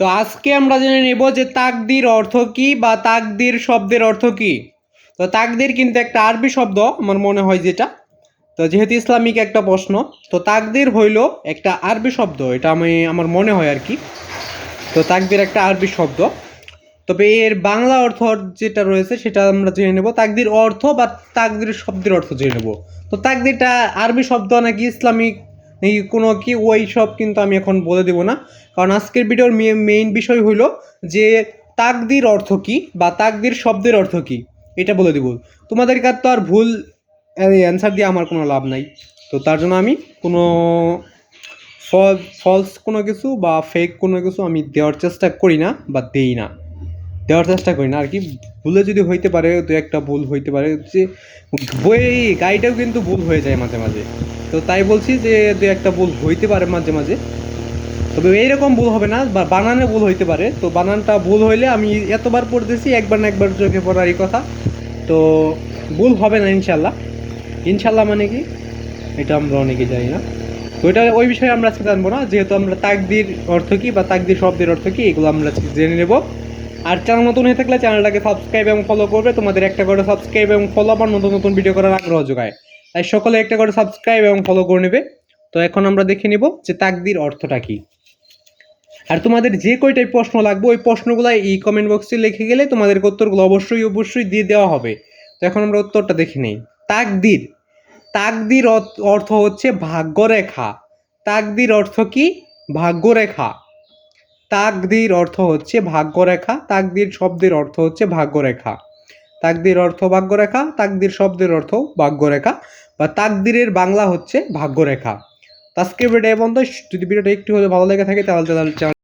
তো আজকে আমরা জেনে নেব যে তাকদির অর্থ কি বা তাকদির শব্দের অর্থ কি। তো তাকদির কিন্তু একটা আরবি শব্দ, আমার মনে হয় যেটা। তো যেহেতু ইসলামিক একটা প্রশ্ন, তো তাকদির হইল একটা আরবি শব্দ, এটা আমি, আমার মনে হয় আর কি। তো তাকদির একটা আরবি শব্দ। তবে এর বাংলা অর্থ যেটা রয়েছে সেটা আমরা জেনে নেব। তাকদির অর্থ বা তাকদির শব্দের অর্থ জেনে নেব। তো তাকদিরটা আরবি শব্দ নাকি ইসলামিক নাকি কোনো কি, ওই সব কিন্তু আমি এখন বলে দেবো না। কারণ আজকের ভিডিওর মেইন বিষয় হইল যে তাকদির অর্থ কি বা তাকদির শব্দের অর্থ কি, এটা বলে দিব। তোমাদের কাছে তো আর ভুল অ্যান্সার দিয়ে আমার কোনো লাভ নাই। তো তার জন্য আমি কোনো ফলস কোনো কিছু বা ফেক কোনো কিছু আমি দেওয়ার চেষ্টা করি না বা দেই না। দেওয়ার চেষ্টা করি না। আর কি ভুলে যদি হইতে পারে, দু একটা ভুল হইতে পারে, যে বই গাড়িটাও কিন্তু ভুল হয়ে যায় মাঝে মাঝে। তো তাই বলছি যে, দু একটা ভুল হইতে পারে মাঝে মাঝে। তবে এইরকম ভুল হবে না, বা বানানে ভুল হইতে পারে। তো বানানটা ভুল হইলে আমি এতবার পড়তেছি, একবার না একবার চোখে পড়ারই কথা। তো ভুল হবে না ইনশাল্লাহ ইনশাল্লাহ মানে কি? এটা আমরা অনেকে জানি না। তো এটা ওই বিষয়ে আমরা আজকে জানব না। যেহেতু আমরা তাকদির অর্থ কী, বা তাকদির শব্দের অর্থ কী, এগুলো আমরা জেনে নেব। আর চ্যানেল নতুন হয়ে থাকলে চ্যানেলটাকে সাবস্ক্রাইব এবং ফলো করবে। তোমাদের একটা করে সাবস্ক্রাইব এবং ফলো আবার নতুন নতুন ভিডিও করার আগ্রহ যোগায়। তাই সকলে একটা করে সাবস্ক্রাইব এবং ফলো করে নেবে। তো এখন আমরা দেখে নিব যে তাকদির অর্থটা কি। আর তোমাদের যে কয়টাই প্রশ্ন লাগবে, ওই প্রশ্নগুলো এই কমেন্ট বক্সে লিখে গেলে তোমাদের উত্তরগুলো অবশ্যই অবশ্যই দিয়ে দেওয়া হবে। তো এখন আমরা উত্তরটা দেখে নেই। তাকদির। তাকদির অর্থ হচ্ছে ভাগ্যরেখা। তাকদির অর্থ কি? ভাগ্যরেখা। তাকদির অর্থ হচ্ছে ভাগ্যরেখা, তাকদির শব্দের অর্থ হচ্ছে ভাগ্যরেখা। তাকদির অর্থ ভাগ্যরেখা, তাকদির শব্দের অর্থ ভাগ্যরেখা, বা তাকদিরের বাংলা হচ্ছে ভাগ্যরেখা। আজকের ভিডিও পর্যন্ত। যদি ভিডিওটা একটু হলে ভালো লেগে থাকে, তাহলে তাহলে